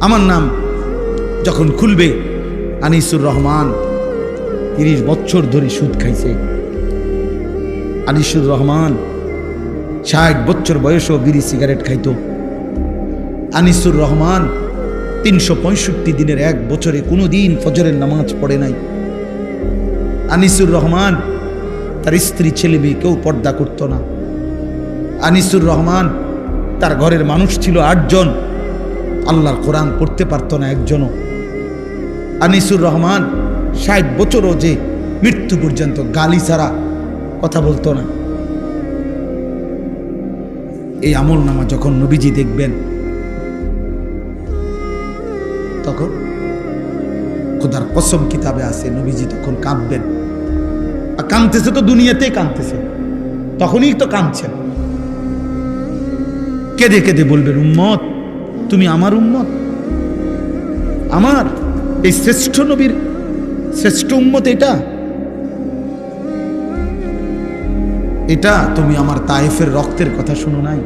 আমার নাম যখন খুলবে আনিসুর রহমান, তিরিশ বছর ধরে সুদ খাইছে। আনিসুর রহমান ষাট বছর বয়সও বিড়ি সিগারেট খাইত। আনিসুর রহমান তিনশো পঁয়ষট্টি দিনের এক বছরে কোনো দিন ফজরের নামাজ পড়ে নাই। আনিসুর রহমান তার স্ত্রী, ছেলে মেয়ে কেউ পর্দা করতো না। আনিসুর রহমান তার ঘরের মানুষ ছিল আটজন। আল্লাহর কোরআন পড়তে পারতো না একজনও। আনিসুর রহমান ষাট বছরও যে মৃত্যু পর্যন্ত গালি ছাড়া কথা বলতো না। এই আমল নামা যখন নবীজি দেখবেন, তখন খোদার কসম কিতাবে আছে, নবীজি তখন কাঁদবেন। আর কাঁদতেছে তো দুনিয়াতেই কাঁদতেছে, তখনই তো কাঁদছেন। কেঁদে কেঁদে বলবেন, উম্মত তুমি আমার উম্মত? আমার এই শ্রেষ্ঠ নবীর শ্রেষ্ঠ উম্মত এটা? এটা তুমি আমার তায়েফের রক্তের কথা শুনো নাই?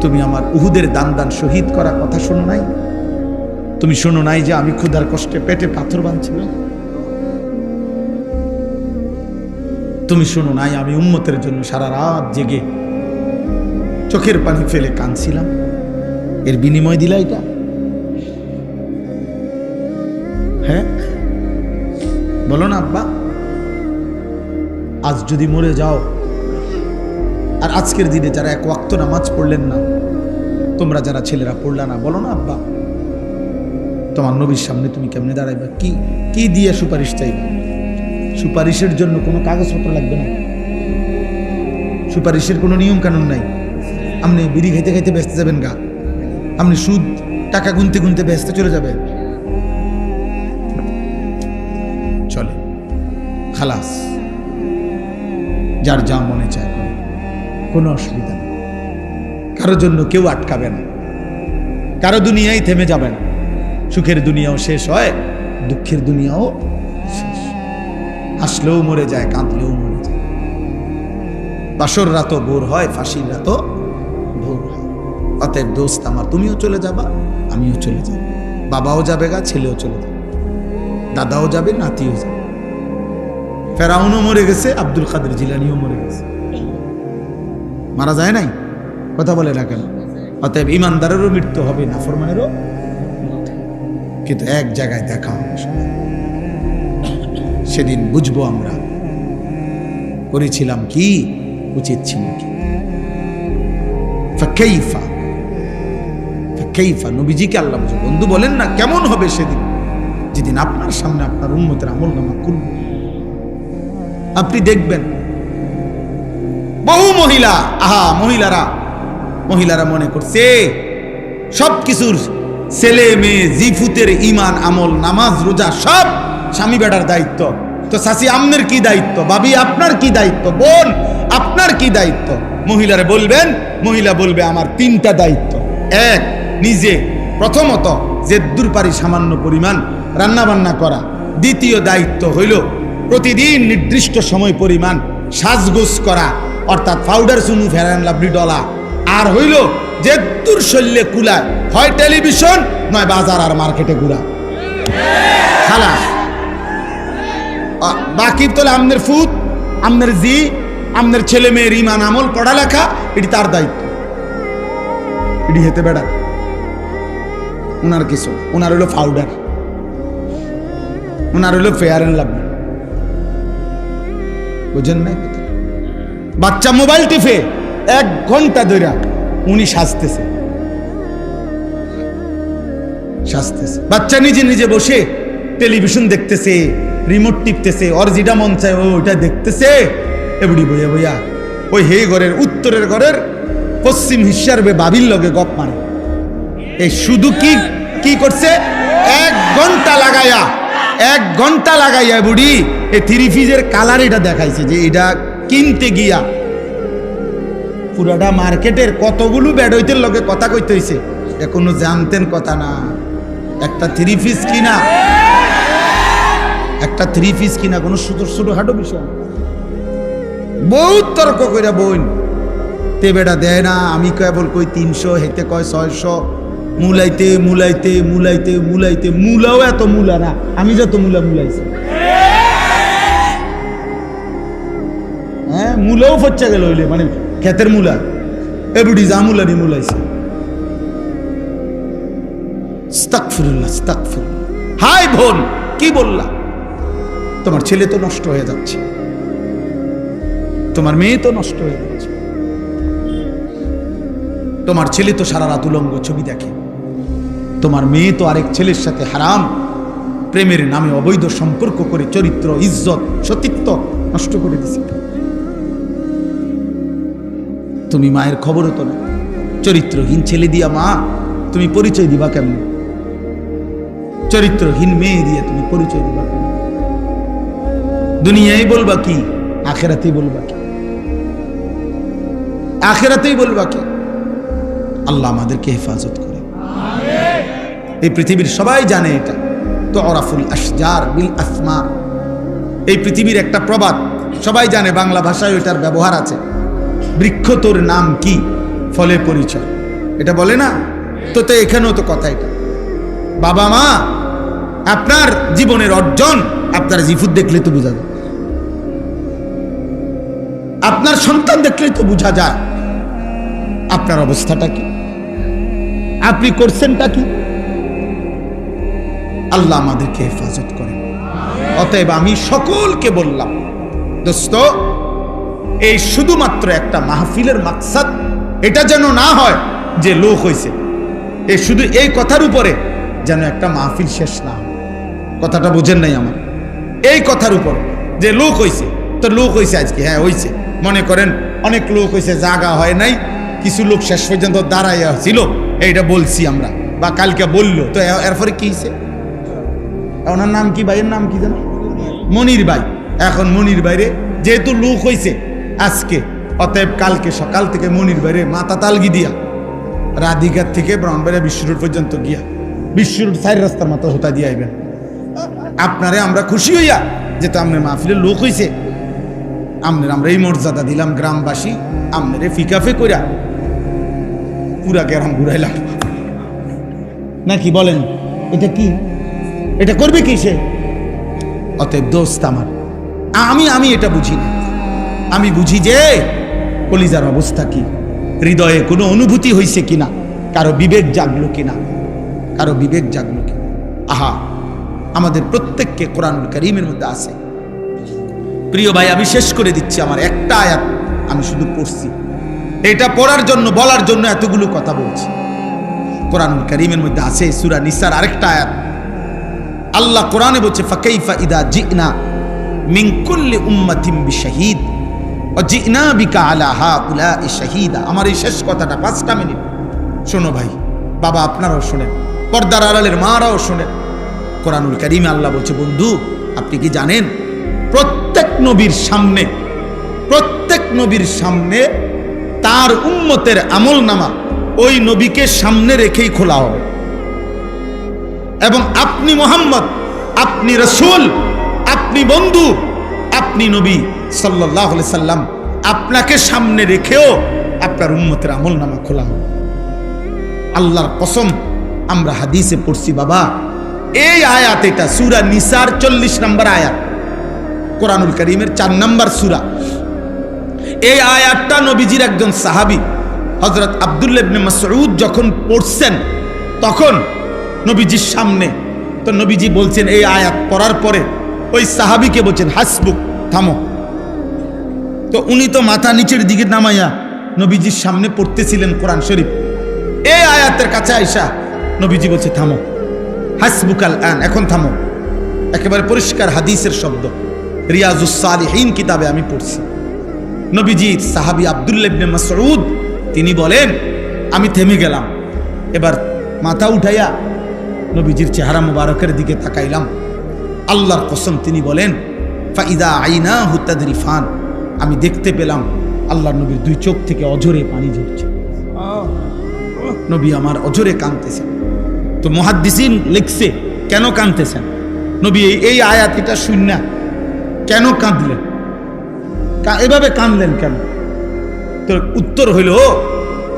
তুমি আমার উহুদের দান দান শহীদ করা কথা শোনো নাই? তুমি শোনো নাই যে আমি ক্ষুধার কষ্টে পেটে পাথর বাঁধছিলাম? তুমি শোনো নাই আমি উম্মতের জন্য সারা রাত জেগে চোখের পানি ফেলে কাঁদছিলাম। এর বিনিময় দিলা এটা? হ্যাঁ? বলো না আব্বা। আজ যদি মরে যাও, আর আজকের দিনে যারা এক ওয়াক্ত নামাজ পড়লেন না, তোমরা যারা ছেলেরা পড়লা না, বলো না আব্বা। তোমার নবীর সামনে তুমি কেমনে দাঁড়াইবা? কি কি দিয়ে সুপারিশ চাইবা? সুপারিশের জন্য কোনো কাগজপত্র লাগবে না? সুপারিশের কোনো নিয়ম কানুন নাই। আপনি বিড়ি খাইতে খাইতে ব্যস্ত যাবেন গা। আপনি সুদ, টাকা গুনতে গুনতে ব্যস্ত চলে যাবেন চলে। খালাস। যার যা মনে চায় কোনো অসুবিধা নেই। কারোর জন্য কেউ আটকাবে না। কারও দুনিয়াই থেমে যাবে না। সুখের দুনিয়াও শেষ হয়, দুঃখের দুনিয়াও শেষ। হাসলেও মরে যায়, কাঁদলেও মরে যায়। বাসর রাতও ভোর হয়, ফাঁসির রাতও অতএব দোস্ত আমার, তুমিও চলে যাবা, আমিও চলে যাব। বাবাও যাবে গা, ছেলেও চলে যাবে। দাদাও যাবে, নাতিও যাবে। ফেরাউনও মরে গেছে, আব্দুল কাদের জিলানিও মরে গেছে। মারা যায় নাই? কথা বলে না কেন অতএব ইমানদারেরও মৃত্যু হবে না ফরমানেরও কিন্তু এক জায়গায় দেখা হবে সেদিন বুঝব আমরা, করেছিলাম কি, উচিত ছিল কি। ফাকাইফা ফাকাইফা নবীজিকে আল্লাহ বুঝো বন্ধু বলেন না কেমন হবে সেদিন? যেদিন আপনার সামনে আপনার উন্মতের আমল নামা খুলবে আপনি দেখবেন, বহু মহিলা, আহা, মহিলারা মহিলারা মনে করছে সব কিছুর ছেলে, মেয়ে, জিফুতের ইমান আমল, নামাজ, রোজা, সব স্বামী বেটার দায়িত্ব। তো শাসি আমনের কি দায়িত্ব? বাবি আপনার কি দায়িত্ব? বোন, আপনার কি দায়িত্ব? মহিলারা বলবেন, মহিলা বলবে, আমার তিনটা দায়িত্ব। এক নিজে প্রথমত জেদ্দুর পারি সামান্য পরিমাণ রান্না বান্না করা। দ্বিতীয় দায়িত্ব হইল প্রতিদিন নির্দিষ্ট সময় পরিমাণ সাজগোজ করা, অর্থাৎ পাউডার সুনু ফেরান লাভলি ডলা। আর হইল যে দূর শল্যে কুলায় হয় টেলিভিশন, নয় বাজার আর মার্কেটে ঘুরা। খালাস আ- বাকি তোলে আমনের ফুত, আমনের জি, আমনের ছেলে মেয়ের ইমান আমল, পড়ালেখা, এটি তার দায়িত্ব। এটি হেতে বেড়া ওনার কিছু। ওনার হইল পাউডার ওনার হইল ফেয়ার অ্যান্ড লাভলি বুঝেন কথা? বাচ্চা মোবাইল টিপে এক ঘণ্টা ধরে উনি সাজতেছে। সাজতেছে। বাচ্চা নিজে নিজে বসে টেলিভিশন দেখতেছে রিমোট টিপতেছে, ওর যেটা মন চায় ও ওটা দেখতেছে। এবড়ি বইয়া বইয়া ওই হে ঘরের উত্তরের ঘরের পশ্চিম হিসার বাবির লগে গপ মারে। এই শুধু কি কি করছে? এক ঘণ্টা লাগাইয়া, এক ঘণ্টা লাগাইয়া বুড়ি এই থ্রি ফিজের কালার এটা দেখাইছে যে এটা কিনতে গিয়া। পুরাটা মার্কেটের কতগুলো বেডইতের লগে কথা কইতে হইছে এটা কোনো জানতেন কথা না। একটা থ্রি পিস কিনা, একটা থ্রি পিস কিনা, কোনো ছোট ছোট হাঁটো বিষয়। বহুত তর্ক কইরা বইন। তে বেটা দেয় না, আমি কেবল কই তিনশো হেতে কয় ছয়শো মুলাইতে মুলাইতে মুলাইতে মুলাইতে। মুলাও এত মুলা না, আমি যত মুলা মুলাইছি। হ্যাঁ মুলাও ফচ্চা গেল হইলে মানে ক্ষেতের মুলা। এবুডি যা মুলানি মুলাইছে। হাই বোন, কি বললা? তোমার ছেলে তো নষ্ট হয়ে যাচ্ছে। তোমার মেয়ে তো নষ্ট হয়ে যাচ্ছে। তোমার ছেলে তো সারা রাত উলঙ্গ ছবি দেখে। তোমার মেয়ে তো আরেক ছেলের সাথে হারাম। প্রেমের নামে অবৈধ সম্পর্ক করে চরিত্র, ইজ্জত, সতীত্ব নষ্ট করে দিছে। তুমি মায়ের খবর হতো না চরিত্রহীন ছেলে দিয়া মা, তুমি পরিচয় দিবা কেমন? চরিত্রহীন মেয়ে দিয়ে তুমি পরিচয় দিবা কেমন? দুনিয়ায় বলবা কি, আখেরাতেই বলবা কি? আখেরাতেই বলবা কি? আল্লাহ আমাদেরকে হেফাজত করে। এই পৃথিবীর সবাই জানে এটা। তো অরাফুল আসজার বিল আসমা। এই পৃথিবীর একটা প্রবাদ, সবাই জানে বাংলা ভাষায় এটার ব্যবহার আছে। বৃক্ষ তোর নাম কি? ফলে পরিচয়। এটা বলে না? তো তো এখানেও তো কথা এটা। বাবা মা, আপনার জীবনের অর্জন আপনার জিফুদ দেখলে তো বোঝা যায়। আপনার সন্তান দেখলে তো বোঝা যায়। আপনার অবস্থাটা কি? আপনি করছেনটা কি? আল্লাহ আমাদেরকে হেফাজত করেন। অতএব আমি সকলকে বললাম, দোস্ত, এই শুধুমাত্র একটা মাহফিলের মাকসাদ, এটা যেন না হয় যে লোক হয়েছে এই শুধু এই কথার উপরে যেন একটা মাহফিল শেষ না হয়। কথাটা বুঝেন নাই আমার? এই কথার উপর যে লোক হয়েছে তো লোক হয়েছে আজকে হ্যাঁ হয়েছে মনে করেন, অনেক লোক হয়েছে জাগা হয় নাই, কিছু লোক শেষ পর্যন্ত দাঁড়াইয়া ছিল, এইটা বলছি আমরা, বা কালকে বলল, তো এ- এরপরে কি হয়েছে ওনার নাম কি ভাইয়ের নাম কি জানো? মনির ভাই। এখন মনির বাইরে যেহেতু লোক হয়েছে আজকে, অতএব কালকে সকাল থেকে মনির বাইরে মাথা তালগি দিয়া রাধিকার থেকে ব্রহ্মবাড়িয়া বিশ্ব রোড পর্যন্ত গিয়া বিশ্ব রোড সাইড রাস্তার মতো হতা দিয়ে আইবেন। আপনারে আমরা খুশি হইয়া যে তো আপনার মাহফিলের লোক হইছে আমনের আমরা এই মর্যাদা দিলাম গ্রামবাসী আমনেরে ফিকাফে কইরা পুরা গ্রাম ঘুরাইলাম। নাকি বলেন, এটা কি? এটা করবে কি সে? অতএব দোস্ত আমার, আমি আমি এটা বুঝি না। আমি বুঝি যে কলিজার অবস্থা কি, হৃদয়ে কোনো অনুভূতি হইছে কিনা, কারও বিবেক জাগলো কিনা, কারও বিবেক জাগলো কিনা। আহা, আমাদের প্রত্যেককে কোরআনুল করিমের মধ্যে আছে। প্রিয় ভাই, আমি শেষ করে দিচ্ছি আমার একটা আয়াত আমি শুধু পড়ছি। এটা পড়ার জন্য, বলার জন্য এতগুলো কথা বলছি। কোরআনুল করিমের মধ্যে আছে সুরা নিসার আরেকটা আয়াত। আল্লাহ কোরআনে বলছে, ফাকাইফা ইদা জিনা মিন কুল্লি উম্মাতিম বিশাহিদ ও জিনা বিকা আলা হাউলাই শাহিদা। আমার এই শেষ কথাটা পাঁচটা মিনিট। শোনো ভাই, বাবা আপনারাও শোনেন, পর্দার আড়ালের মারাও শোনেন। কোরআনুল কারিমে আল্লাহ বলছে, বন্ধু, আপনি কি জানেন, প্রত্যেক নবীর সামনে, প্রত্যেক নবীর সামনে তার উম্মতের আমল নামা ওই নবীকে সামনে রেখেই খোলা হবে। এবং আপনি মোহাম্মদ, আপনি রসুল, আপনি বন্ধু, আপনি নবী সাল্লাহ সাল্লাম। আপনাকে সামনে রেখেও আপনার উম্মতের আমল নামা খোলা হবে আল্লাহর কসম, আমরা হাদিসে পড়ছি, বাবা, এই আয়াত এটা, সুরা নিসার চল্লিশ নম্বর আয়াত। কোরআনুল করিমের চার নম্বর সুরা। এই আয়াতটা নবীজির একজন সাহাবি হজরত আবদুল্লাবনে মাসউদ যখন পড়ছেন, তখন নবীজির সামনে। তো নবীজি বলছেন, এই আয়াত পড়ার পরে ওই সাহাবিকে বলছেন, হাসবুক, থামো। তো উনি তো মাথা নিচের দিকে নামাইয়া নবীজির সামনে পড়তেছিলেন কোরআন শরীফ। এই আয়াতের কাছে আইসা নবীজি বলছে, থামো। হাসবুকাল আন, এখন থামো। একেবারে পরিষ্কার হাদিসের শব্দ। রিয়াজুস সালিহিন কিতাবে আমি পড়ছি। নবীজির সাহাবি আবদুল্লাবনে মাসউদ, তিনি বলেন, আমি থেমে গেলাম। এবার মাথা উঠাইয়া নবীজির চেহারা মুবারকের দিকে তাকাইলাম। আল্লাহর কসম তিনি বলেন, ফাইদা আইনা হুতাদরিফান আমি দেখতে পেলাম, আল্লাহর নবীর দুই চোখ থেকে অঝরে পানি ঝরছে। নবী আমার অজরে কাঁদতেছেন। তো মহাদ্দিসিন লিখছে, কেন কাঁদতেছেন? নবী, এই- এই আয়াত এটা শূন্য কেন কাঁদলেন? এভাবে কাঁদলেন কেন? তোর উত্তর হইল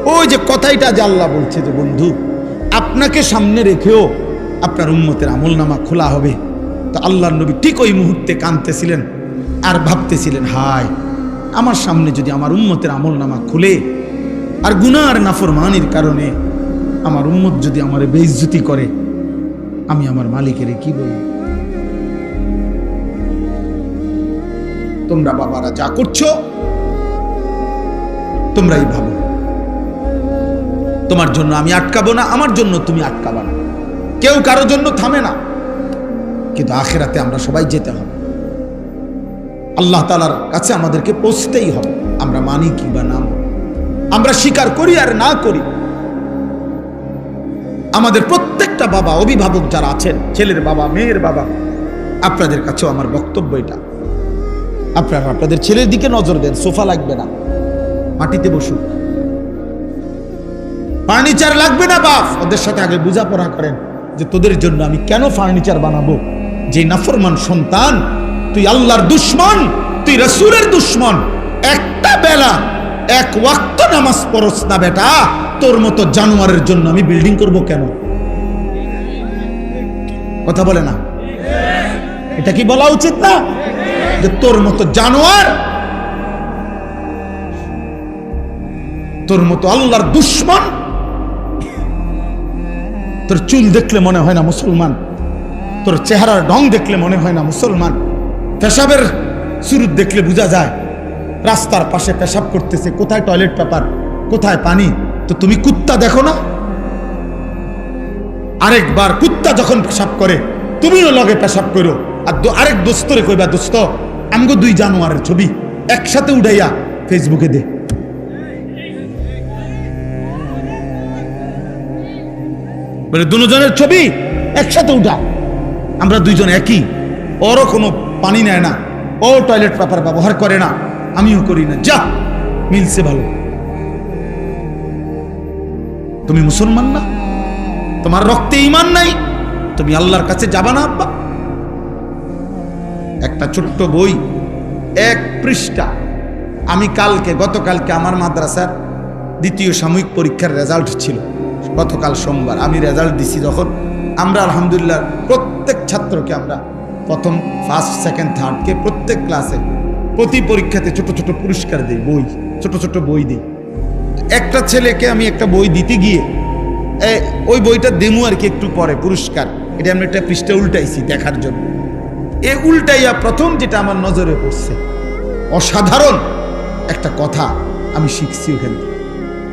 ওই যে কথাইটা যে আল্লাহ বলছে যে, বন্ধু, আপনাকে সামনে রেখেও আপনার উম্মতের আমল নামা খোলা হবে। তো আল্লাহ নবী ঠিক ওই মুহূর্তে কাঁদতেছিলেন আর ভাবতেছিলেন, হায়, আমার সামনে যদি আমার উম্মতের আমল নামা খুলে আর গুনার নাফরমানির কারণে আমার উম্মত যদি আমার বেইজ্জতি করে, আমি আমার মালিকের কি বলব? তোমরা বাবারা যা করছ, তোমরাই ভাবো। তোমার জন্য আমি আটকাবো না, আমার জন্য তুমি আটকাবা না। কেউ কারোর জন্য থামে না। কিন্তু আখেরাতে আমরা সবাই যেতে হবে। আল্লাহ তালার কাছে আমাদেরকে পৌঁছতেই হবে। আমরা মানি কি বা নাম আমরা স্বীকার করি আর না করি। আমাদের প্রত্যেকটা বাবা অভিভাবক যারা আছেন, ছেলের বাবা, মেয়ের বাবা, আপনাদের কাছেও আমার বক্তব্য এটা। আপনারা আপনাদের ছেলের দিকে নজর দেন, সোফা লাগবে না, মাটিতে বসুক ফার্নিচার লাগবে না, বাপ? ওদের সাথে আগে বোঝাপড়া করেন। যে তোদের জন্য আমি কেন ফার্নিচার বানাবো? যে নাফরমান সন্তান, তুই আল্লাহর দুশ্মন, তুই রসুলের দুশ্মন, একটা বেলা, এক ওয়াক্ত নামাজ পড়স না বেটা, তোর মতো জানোয়ারের জন্য আমি বিল্ডিং করব কেন? কথা বলে না? এটা কি বলা উচিত না? যে তোর মতো জানোয়ার, তোর মতো আল্লাহর দুশ্মন তোর চুল দেখলে মনে হয় না মুসলমান। তোর চেহারার ঢং দেখলে মনে হয় না মুসলমান। পেশাবের শুরু দেখলে বোঝা যায়, রাস্তার পাশে পেশাব করতেছে, কোথায় টয়লেট পেপার, কোথায় পানি, তো তুমি কুত্তা দেখো না? আরেকবার কুত্তা যখন পেশাব করে, তুমিও লগে পেশাব করো। আর আরেক দোস্তরে কইবা, দোস্ত, আমগো দুই জানোয়ারের ছবি, একসাথে উঠাইয়া ফেসবুকে দে। বলে, দুজনের ছবি একসাথে উঠা আমরা দুইজন একই। ওরও কোনো পানি নেয় না। ও টয়লেট পেপার ব্যবহার করে না। আমিও করি না। যা, মিলছে ভালো। তুমি মুসলমান না? তোমার রক্তে ইমান নাই? তুমি আল্লাহর কাছে যাবা না, আব্বা? একটা ছোট্ট বই, এক পৃষ্ঠা। আমি কালকে, গতকালকে আমার মাদ্রাসার দ্বিতীয় সাময়িক পরীক্ষার রেজাল্ট ছিল। গতকাল সোমবার আমি রেজাল্ট দিছি যখন আমরা আলহামদুলিল্লাহ প্রত্যেক ছাত্রকে আমরা প্রথম ফার্স্ট সেকেন্ড থার্ডকে প্রত্যেক ক্লাসে প্রতি পরীক্ষাতে ছোট ছোট পুরস্কার দিই, বই, ছোট ছোট বই দিই। একটা ছেলেকে আমি একটা বই দিতে গিয়ে ওই বইটা দেমু আর কি একটু পরে, পুরস্কার। এটা আমি একটা পৃষ্ঠা উল্টাইছি দেখার জন্য। এ উল্টাইয়া প্রথম যেটা আমার নজরে পড়ছে, অসাধারণ একটা কথা আমি শিখছি ওখানে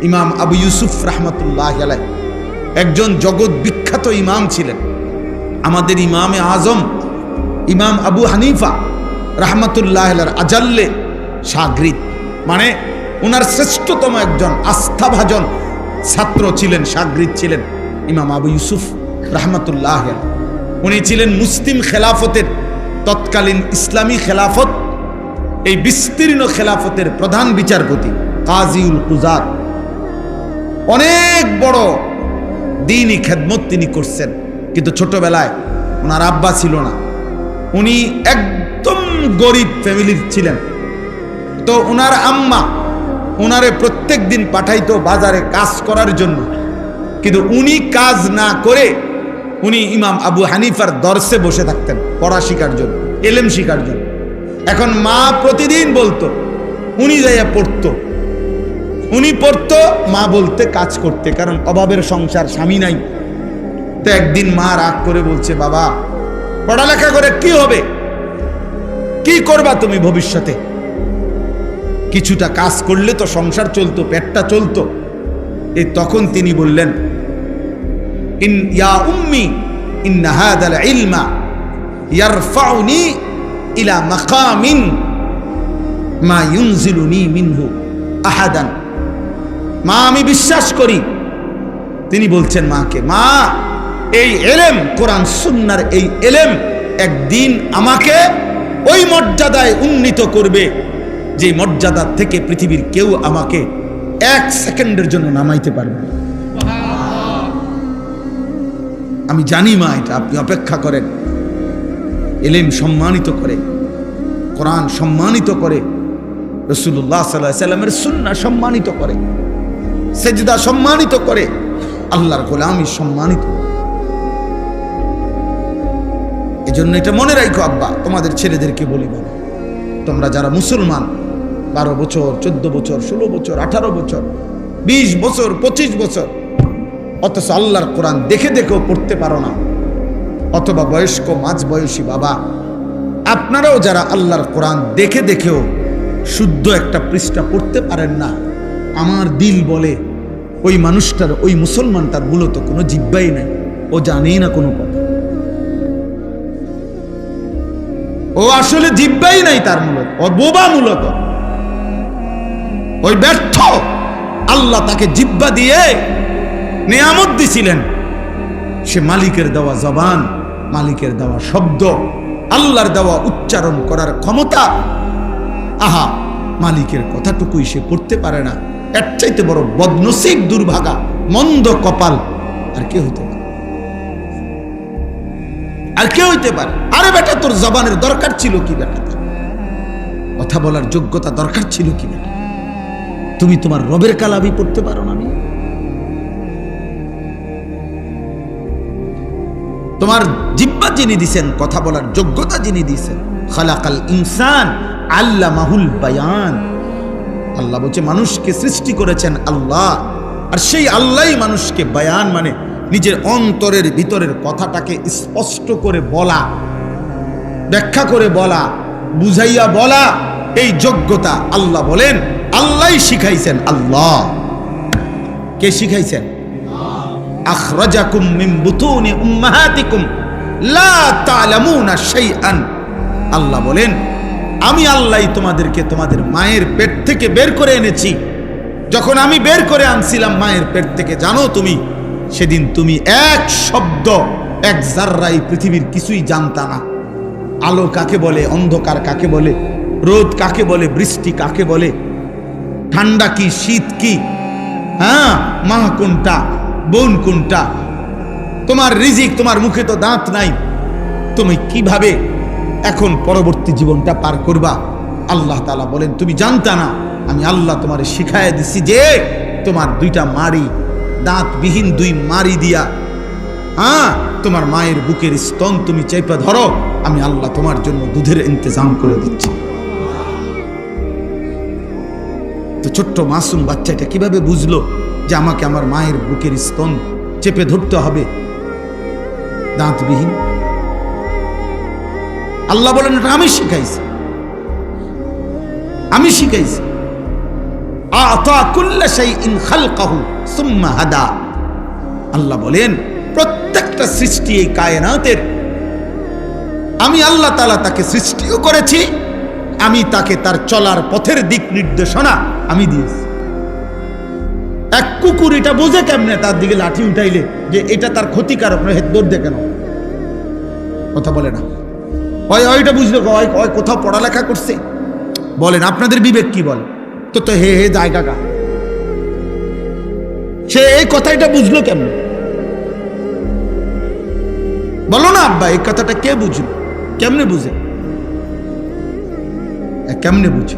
ইমাম আবু ইউসুফ রাহমাতুল্লাহ আলাই একজন জগৎ বিখ্যাত ইমাম ছিলেন। আমাদের ইমামে আজম, ইমাম আবু হানিফা রাহমাতুল্লাহ আজাল্লে সাগরিদ। মানে ওনার শ্রেষ্ঠতম একজন আস্থাভাজন ছাত্র ছিলেন, সাগরিদ ছিলেন ইমাম আবু ইউসুফ রাহমাতুল্লাহ উনি ছিলেন মুসলিম খেলাফতের তৎকালীন ইসলামী খেলাফত, এই বিস্তীর্ণ খেলাফতের প্রধান বিচারপতি কাজিউল কুজাত অনেক বড় দিনই খেদমত তিনি করছেন। কিন্তু ছোটবেলায় ওনার আব্বা ছিল না। উনি একদম গরিব ফ্যামিলির ছিলেন। তো ওনার আম্মা ওনারে প্রত্যেক দিন পাঠাইতো বাজারে কাজ করার জন্য। কিন্তু উনি কাজ না করে উনি ইমাম আবু হানিফার দর্শে বসে থাকতেন পড়া শিকার জন্য, এলেম শিকার জন্য। এখন মা প্রতিদিন বলতো, উনি যাইয়া পড়তো। উনি পড়তো মা বলতে কাজ করতে, কারণ অভাবের সংসার, স্বামী নাই। তো একদিন মা রাগ করে বলছে, বাবা, পড়ালেখা করে কি হবে? কি করবা তুমি ভবিষ্যতে? কিছুটা কাজ করলে তো সংসার চলতো, পেটটা চলতো। এই তখন তিনি বললেন, ইন ইয়া উম্মি ইন হাদাল ইলমা ইয়ারফাউনি ইলা মাকামিন মা ইউনজিলুনি মিনহু আহাদান। মা, আমি বিশ্বাস করি। তিনি বলছেন মাকে, মা, এই এলেম, কোরআন সুন্নার এই এলেম একদিন আমাকে ওই মর্যাদায় উন্নীত করবে, যে মর্যাদা থেকে পৃথিবীর কেউ আমাকে এক সেকেন্ডের জন্য নামাইতে পারবে। আমি জানি মা এটা, আপনি অপেক্ষা করেন। এলেম সম্মানিত করে, কোরআন সম্মানিত করে রসুল্লাহ সাল্লাহ সাল্লামের সুন্না সম্মানিত করে। সেজদা সম্মানিত করে, আল্লাহর গোলামি সম্মানিত। এজন্য এটা মনে রাখো আব্বা, তোমাদের ছেলেদেরকে বলি বাবা তোমরা যারা মুসলমান, বারো বছর, চোদ্দ বছর, ষোলো বছর, আঠারো বছর, বিশ বছর, পঁচিশ বছর, অথচ আল্লাহর কোরআন দেখে দেখেও পড়তে পারো না। অথবা বয়স্ক মাঝ বয়সী বাবা, আপনারাও যারা আল্লাহর কোরআন দেখে দেখেও শুদ্ধ একটা পৃষ্ঠা পড়তে পারেন না আমার দিল বলে, ওই মানুষটার, ওই মুসলমানটার মূলত কোনো জিব্বাই নাই। ও জানেই না কোনো কথা। ও আসলে জিব্বাই নাই তার মূলত, ও বোবা মূলত। ওই ব্যর্থ, আল্লাহ তাকে জিব্বা দিয়ে নিয়ামত দিছিলেন। সে মালিকের দেওয়া জবান, মালিকের দেওয়া শব্দ, আল্লাহর দেওয়া উচ্চারণ করার ক্ষমতা। আহা, মালিকের কথাটুকুই সে পড়তে পারে না। এর চাইতে বড় বদনসিক দুর্ভাগা, মন্দ কপাল আর কে হতে পারে। আর কে হইতে পারে। আরে বেটা, তোর জবানের দরকার ছিল কি বেটা? কথা বলার যোগ্যতা দরকার ছিল কি বেটা? তুমি তোমার রবের কালাবি পড়তে পারো না, আমি। তোমার জিব্বা যিনি দিছেন, কথা বলার যোগ্যতা যিনি দিছেন, খালাকাল ইনসান আল্লাহ মাহুল বায়ান। আল্লাহ বলছে, মানুষকে সৃষ্টি করেছেন আল্লাহ। আর সেই আল্লাহই মানুষকে বায়ান মানে নিজের অন্তরের ভিতরের কথাটাকে স্পষ্ট করে বলা, ব্যাখ্যা করে বলা, বুঝাইয়া বলা, এই যোগ্যতা আল্লাহ বলেন আল্লাহ শিখাইছেন আল্লাহ। কে শিখাইছেন? আখরাজাকুম লা আল্লাহ বলেন আমি আল্লাহই তোমাদেরকে তোমাদের মায়ের পেট থেকে বের করে এনেছি। যখন আমি বের করে আনছিলাম মায়ের পেট থেকে, জানো তুমি, সেদিন তুমি এক শব্দ, এক জাররাই পৃথিবীর কিছুই জানতা না। আলো কাকে বলে, অন্ধকার কাকে বলে, রোদ কাকে বলে, বৃষ্টি কাকে বলে, ঠান্ডা কি, শীত কি হ্যাঁ মা কোনটা, বোন কোনটা, তোমার রিজিক, তোমার মুখে তো দাঁত নাই, তুমি কীভাবে এখন পরবর্তী জীবনটা পার করবা। আল্লাহ তালা বলেন, তুমি জানতা না, আমি আল্লাহ তোমার শিখায় দিছি যে তোমার দুইটা মারি দাঁতবিহীন দুই মারি দিয়া হ্যাঁ তোমার মায়ের বুকের স্তন তুমি চেপে ধরো, আমি আল্লাহ তোমার জন্য দুধের ইন্তজাম করে দিচ্ছি। তো ছোট্ট মাসুম বাচ্চাটা কীভাবে বুঝলো যে আমাকে আমার মায়ের বুকের স্তন চেপে ধরতে হবে? দাঁতবিহীন আল্লাহ বলেন, এটা আমি শিখাইছি। আমি শিখাইছি। আল্লাহ বলেন, প্রত্যেকটা সৃষ্টি এই কায়নাতের। আমি আল্লাহ তালা তাকে সৃষ্টিও করেছি, আমি তাকে তার চলার পথের দিক নির্দেশনা আমি দিয়েছি। এক কুকুর এটা বোঝে কেমনে? তার দিকে লাঠি উঠাইলে যে এটা তার ক্ষতিকারক নয় হে দৌড় কেন কথা বলে না। হয় ওইটা বুঝলো, হয় কোথাও পড়ালেখা করছে। বলেন, আপনাদের বিবেক কি বলে? তো তো হে হে জায়গা গা সে এই কথাটা বুঝলো কেমন? বলো না, আব্বা, এই কথাটা কে বুঝলো? কেমনে বুঝে? কেমনে বুঝে?